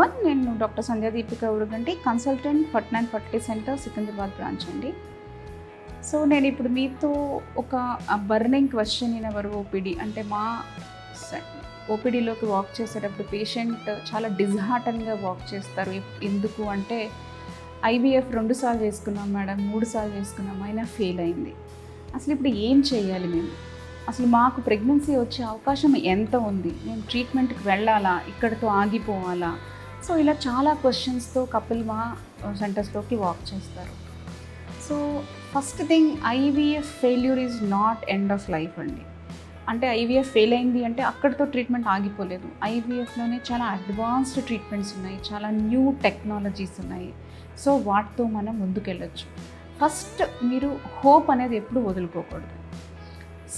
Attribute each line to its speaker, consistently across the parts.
Speaker 1: One నేను doctor Sandhya Deepika ఉడుగండి consultant ఫట్నాన్ fertility centre Secunderabad branch అండి. సో నేను ఇప్పుడు మీతో ఒక burning question in our OPD అంటే మా ఓపీడీలోకి వాక్ చేసేటప్పుడు పేషెంట్ చాలా డిజహార్టన్గా వాక్ చేస్తారు. ఎందుకు అంటే ఐవీఎఫ్ రెండు సార్లు చేసుకున్నాం మేడం మూడు సార్లు చేసుకున్నాం అయినా ఫెయిల్ అయింది. అసలు ఇప్పుడు ఏం చేయాలి మేము? అసలు మాకు ప్రెగ్నెన్సీ వచ్చే అవకాశం ఎంత ఉంది? మేము ట్రీట్మెంట్కి వెళ్ళాలా? ఇక్కడితో ఆగిపోవాలా? సో ఇలా చాలా క్వశ్చన్స్తో కపిల్ మా సెంటర్స్లోకి వాక్ చేస్తారు. So first thing IVF failure is not end of life అండి. అంటే ఐవీఎఫ్ ఫెయిల్ అయింది అంటే అక్కడితో ట్రీట్మెంట్ ఆగిపోలేదు. ఐవీఎఫ్లోనే చాలా అడ్వాన్స్డ్ ట్రీట్మెంట్స్ ఉన్నాయి. చాలా న్యూ టెక్నాలజీస్ ఉన్నాయి. సో వాటితో మనం ముందుకెళ్ళొచ్చు. ఫస్ట్ మీరు హోప్ అనేది ఎప్పుడు వదులుకోకూడదు.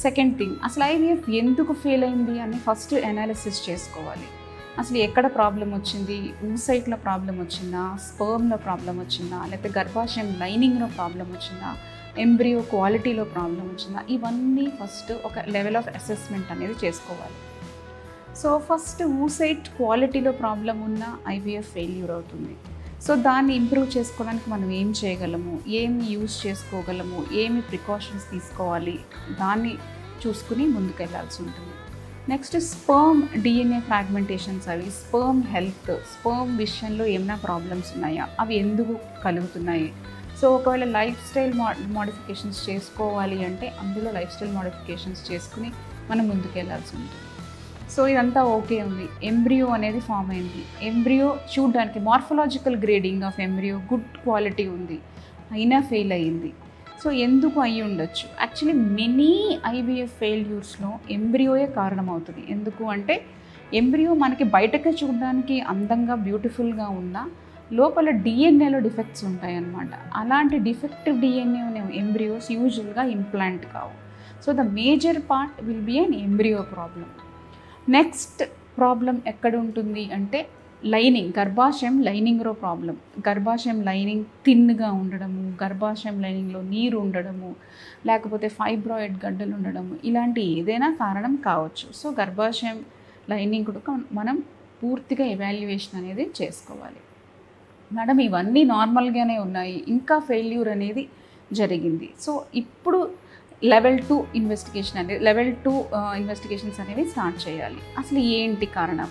Speaker 1: సెకండ్ థింగ్ అసలు ఐవీఎఫ్ ఎందుకు ఫెయిల్ అయింది అని ఫస్ట్ అనాలిసిస్ చేసుకోవాలి. అసలు ఎక్కడ ప్రాబ్లం వచ్చింది? ఊసైట్లో ప్రాబ్లం వచ్చిందా? స్పర్మ్లో ప్రాబ్లం వచ్చిందా? లేకపోతే గర్భాశయం లైనింగ్లో ప్రాబ్లం వచ్చిందా? ఎంబ్రియో క్వాలిటీలో ప్రాబ్లం వచ్చిందా? ఇవన్నీ ఫస్ట్ ఒక లెవెల్ ఆఫ్ అసెస్మెంట్ అనేది చేసుకోవాలి. సో ఫస్ట్ ఊసైట్ క్వాలిటీలో ప్రాబ్లం ఉన్న ఐవీఎఫ్ ఫెయిల్యూర్ అవుతుంది. సో దాన్ని ఇంప్రూవ్ చేసుకోవడానికి మనం ఏం చేయగలము? ఏమి యూజ్ చేసుకోగలము? ఏమి ప్రికాషన్స్ తీసుకోవాలి? దాన్ని చూసుకుని ముందుకెళ్ళాల్సి ఉంటుంది. నెక్స్ట్ స్పర్మ్ డిఎన్ఏ ఫ్రాగ్మెంటేషన్స్ అవి స్పర్మ్ హెల్త్ స్పర్మ్ విషయంలో ఏమైనా ప్రాబ్లమ్స్ ఉన్నాయా? అవి ఎందుకు కలుగుతున్నాయి? సో ఒకవేళ లైఫ్ స్టైల్ మో మోడిఫికేషన్స్ చేసుకోవాలి అంటే అందులో లైఫ్ స్టైల్ మోడిఫికేషన్స్ చేసుకుని మనం ముందుకెళ్ళాల్సి ఉంటుంది. సో ఇదంతా ఓకే ఉంది. ఎంబ్రియో అనేది ఫామ్ అయింది. ఎంబ్రియో చూడడానికి morphological grading of embryo good quality ఉంది. అయినా ఫెయిల్ అయ్యింది. సో ఎందుకు అయి ఉండొచ్చు? యాక్చువల్లీ మెనీ ఐవీఎఫ్ ఫెయిల్యూర్స్లో ఎంబ్రియోయే కారణమవుతుంది. ఎందుకు అంటే ఎంబ్రియో మనకి బయటకే చూడడానికి అందంగా బ్యూటిఫుల్గా ఉన్నా లోపల డిఎన్ఏలో డిఫెక్ట్స్ ఉంటాయన్నమాట. అలాంటి డిఫెక్టివ్ డిఎన్ఏ ఎంబ్రియోస్ యూజువల్గా ఇంప్లాంట్ కావు. So the major part will be an embryo problem next problem ఎక్కడ ఉంటుంది అంటే లైనింగ్ గర్భాశయం లైనింగ్లో ప్రాబ్లం గర్భాశయం లైనింగ్ థిన్గా ఉండడము గర్భాశయం లైనింగ్లో నీరు ఉండడము లేకపోతే ఫైబ్రాయిడ్ గడ్డలు ఉండడము ఇలాంటి ఏదైనా కారణం కావచ్చు. సో గర్భాశయం లైనింగ్ కూడా మనం పూర్తిగా ఎవాల్యుయేషన్ అనేది చేసుకోవాలి. మేడం ఇవన్నీ నార్మల్గానే ఉన్నాయి. ఇంకా ఫెయిల్యూర్ అనేది జరిగింది. సో ఇప్పుడు లెవెల్ టూ ఇన్వెస్టిగేషన్ అనేది లెవెల్ టూ ఇన్వెస్టిగేషన్స్ అనేవి స్టార్ట్ చేయాలి. అసలు ఏంటి కారణం?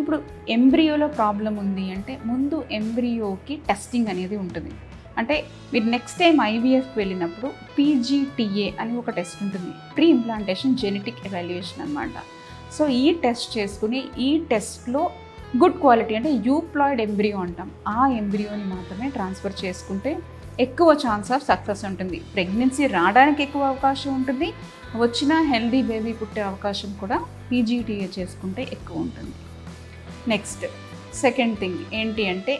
Speaker 1: ఇప్పుడు ఎంబ్రియోలో ప్రాబ్లం ఉంది అంటే ముందు ఎంబ్రియోకి టెస్టింగ్ అనేది ఉంటుంది. అంటే మీరు నెక్స్ట్ టైం ఐవీఎఫ్కి వెళ్ళినప్పుడు పీజీటీఏ అని ఒక టెస్ట్ ఉంటుంది. ప్రీ ఇంప్లాంటేషన్ జెనెటిక్ ఎవాల్యుయేషన్ అనమాట సో ఈ టెస్ట్ చేసుకుని ఈ టెస్ట్లో గుడ్ క్వాలిటీ అంటే యూప్లాయిడ్ ఎంబ్రియో అంటాం. ఆ ఎంబ్రియోని మాత్రమే ట్రాన్స్ఫర్ చేసుకుంటే ఎక్కువ ఛాన్స్ ఆఫ్ సక్సెస్ ఉంటుంది. ప్రెగ్నెన్సీ రావడానికి ఎక్కువ అవకాశం ఉంటుంది. వచ్చిన హెల్దీ బేబీ పుట్టే అవకాశం కూడా పీజీటీఏ చేసుకుంటే ఎక్కువ ఉంటుంది. నెక్స్ట్ సెకండ్ థింగ్ ఏంటి అంటే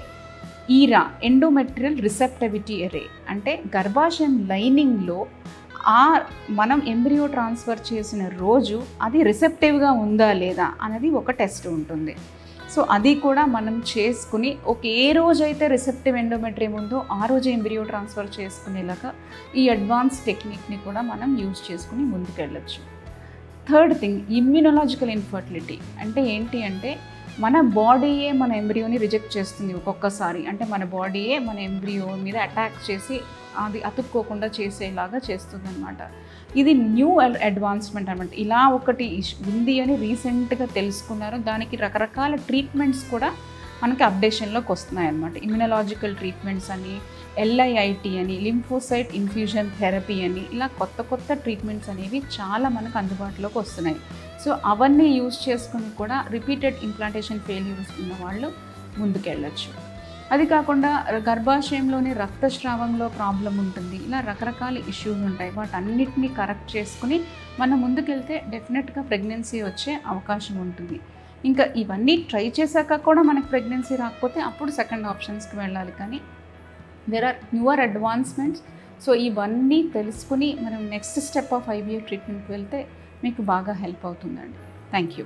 Speaker 1: ఈరా ఎండోమెట్రియల్ రిసెప్టివిటీ ఎరే అంటే గర్భాశయం లైనింగ్లో ఆ మనం ఎంబ్రియో ట్రాన్స్ఫర్ చేసిన రోజు అది రిసెప్టివ్గా ఉందా లేదా అనేది ఒక టెస్ట్ ఉంటుంది. సో అది కూడా మనం చేసుకుని ఒక ఏ రోజైతే రిసెప్టివ్ ఎండోమెట్రియం ఉందో ఆ రోజు ఎంబ్రియో ట్రాన్స్ఫర్ చేసుకునేలాగా ఈ అడ్వాన్స్ టెక్నిక్ని కూడా మనం యూజ్ చేసుకుని ముందుకెళ్ళచ్చు. థర్డ్ థింగ్ ఇమ్యూనలాజికల్ ఇన్ఫర్టిలిటీ అంటే ఏంటి అంటే మన బాడీయే మన ఎంబ్రియోని రిజెక్ట్ చేస్తుంది ఒక్కొక్కసారి. అంటే మన బాడీయే మన ఎంబ్రియో మీద అటాక్ చేసి అది అతుక్కోకుండా చేసేలాగా చేస్తుంది అనమాట ఇది న్యూ అడ్వాన్స్మెంట్ అనమాట ఇలా ఒకటి ఉంది అని రీసెంట్గా తెలుసుకున్నారు. దానికి రకరకాల ట్రీట్మెంట్స్ కూడా మనకి అప్డేషన్లోకి వస్తున్నాయి అనమాట ఇమ్యునలాజికల్ ట్రీట్మెంట్స్ అని ఎల్ఐఐటి అని లింఫోసైట్ ఇన్ఫ్యూజన్ థెరపీ అని ఇలా కొత్త కొత్త ట్రీట్మెంట్స్ అనేవి చాలా మనకు అందుబాటులోకి వస్తున్నాయి. సో అవన్నీ యూజ్ చేసుకుని కూడా రిపీటెడ్ ఇంప్లాంటేషన్ ఫెయిల్యూర్స్ ఉన్న వాళ్ళు ముందుకెళ్ళచ్చు. అది కాకుండా గర్భాశయంలోని రక్తస్రావంలో ప్రాబ్లం ఉంటుంది. ఇలా రకరకాల ఇష్యూస్ ఉంటాయి. వాటన్నిటిని కరెక్ట్ చేసుకుని మనం ముందుకెళ్తే డెఫినెట్గా ప్రెగ్నెన్సీ వచ్చే అవకాశం ఉంటుంది. ఇంకా ఇవన్నీ ట్రై చేశాక కూడా మనకు ప్రెగ్నెన్సీ రాకపోతే అప్పుడు సెకండ్ ఆప్షన్స్కి వెళ్ళాలి. కానీ there are newer advancements so ఇవన్నీ తెలుసుకుని మనం నెక్స్ట్ స్టెప్ ఆఫ్ ఐబీఏ ట్రీట్మెంట్కి వెళ్తే మీకు బాగా హెల్ప్ అవుతుందండి. Thank you